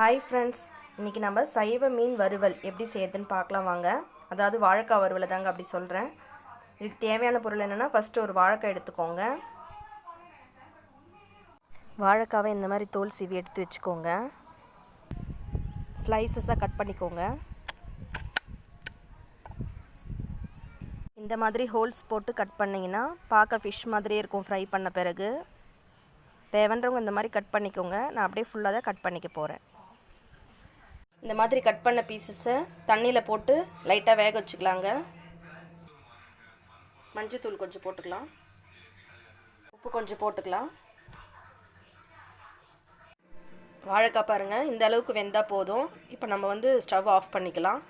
Hi friends இன்றைக்கி நம்ம சைவ மீன் வறுவல் எப்படி செய்யுதுன்னு பார்க்கலாம் வாங்க. அதாவது வாழைக்காய் வறுவலை தாங்க அப்படி சொல்கிறேன் இதுக்கு தேவையான பொருள் என்னென்னா ஃபஸ்ட்டு ஒரு வாழைக்காய் எடுத்துக்கோங்க. வாழைக்காவை இந்த மாதிரி தோல் சீவி எடுத்து வச்சுக்கோங்க. ஸ்லைசஸாக கட் பண்ணிக்கோங்க. இந்த மாதிரி ஹோல்ஸ் போட்டு கட் பண்ணிங்கன்னா பார்க்க ஃபிஷ் மாதிரியே இருக்கும் ஃப்ரை பண்ண பிறகு. தேவைன்றவங்க இந்த மாதிரி கட் பண்ணிக்கோங்க. நான் அப்படியே ஃபுல்லாக தான் கட் பண்ணிக்க போகிறேன் இந்த மாதிரி கட் பண்ண பீசஸை தண்ணியில் போட்டு லைட்டாக வேக வச்சுக்கலாங்க. மஞ்சத்தூள் கொஞ்சம் போட்டுக்கலாம். உப்பு கொஞ்சம் போட்டுக்கலாம். வாழைக்காய் பாருங்கள் இந்த அளவுக்கு வெந்தால் போதும். இப்போ நம்ம வந்து ஸ்டவ் ஆஃப் பண்ணிக்கலாம்.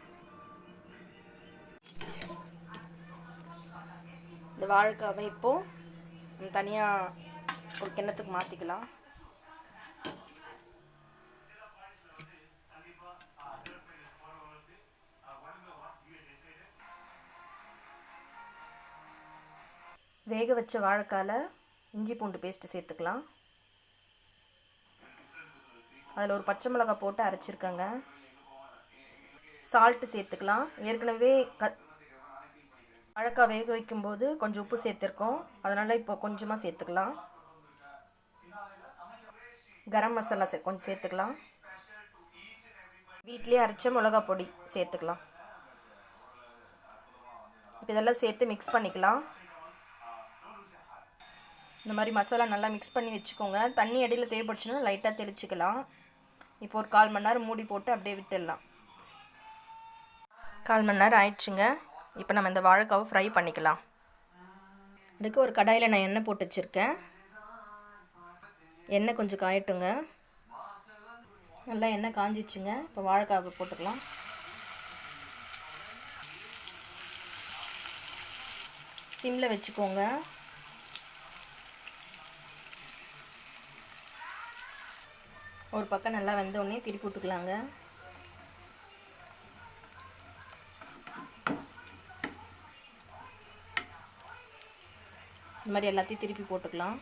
இந்த வாழைக்காவை இப்போது தனியாக ஒரு கிண்ணத்துக்கு மாற்றிக்கலாம் வேக வச்ச வாழைக்கால இஞ்சி பூண்டு பேஸ்ட்டு சேர்த்துக்கலாம். அதில் ஒரு பச்சை மிளகாய் போட்டு அரைச்சிருக்கேங்க. சால்ட்டு சேர்த்துக்கலாம். ஏற்கனவே க வாழைக்காய் வேக வைக்கும்போது கொஞ்சம் உப்பு சேர்த்துருக்கோம். அதனால் இப்போ கொஞ்சமாக சேர்த்துக்கலாம். கரம் மசாலா சே கொஞ்சம் சேர்த்துக்கலாம். வீட்லேயே அரைச்ச மிளகா பொடி சேர்த்துக்கலாம். இப்போ இதெல்லாம் சேர்த்து மிக்ஸ் பண்ணிக்கலாம். இந்த மாதிரி மசாலா நல்லா மிக்ஸ் பண்ணி வச்சுக்கோங்க. தண்ணி அடியில் தேவைப்படுச்சுன்னா லைட்டாக தெளிச்சிக்கலாம். இப்போ ஒரு கால் மணி நேரம் மூடி போட்டு அப்படியே விட்டுடலாம். கால் மணி நேரம் ஆயிடுச்சுங்க. இப்போ நம்ம இந்த வாழைக்காவை ஃப்ரை பண்ணிக்கலாம். இதுக்கு ஒரு கடாயில் நான் எண்ணெய் போட்டு வச்சுருக்கேன். எண்ணெய் கொஞ்சம் காயட்டுங்க. நல்லா எண்ணெய் காஞ்சிச்சுங்க. இப்போ வாழைக்காவை போட்டுக்கலாம். சிம்மில் வச்சுக்கோங்க. ஒரு பக்கம் நல்லா வெந்தோடனே திருப்பி விட்டுக்கலாங்க இந்த மாதிரி எல்லாத்தையும் திருப்பி போட்டுக்கலாம்.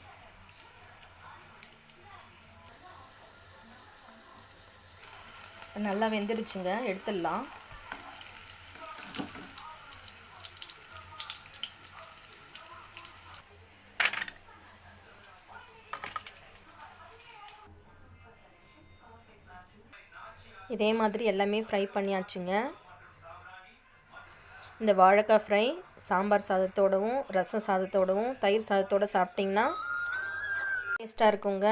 நல்லா வெந்துடுச்சுங்க எடுத்துடலாம். இதே மாதிரி எல்லாமே ஃப்ரை பண்ணியாச்சுங்க. இந்த வாழைக்காய் ஃப்ரை சாம்பார் சாதத்தோடவும் ரசம் சாதத்தோடவும் தயிர் சாதத்தோடு சாப்பிட்டிங்கன்னா டேஸ்ட்டாக இருக்குங்க.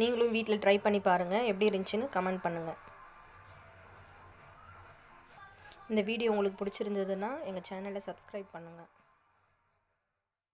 நீங்களும் வீட்டில் ட்ரை பண்ணி பாருங்கள் எப்படி இருந்துச்சுன்னு கமெண்ட் பண்ணுங்கள் இந்த வீடியோ உங்களுக்கு பிடிச்சிருந்ததுன்னா எங்கள் சேனலை சப்ஸ்கிரைப் பண்ணுங்கள்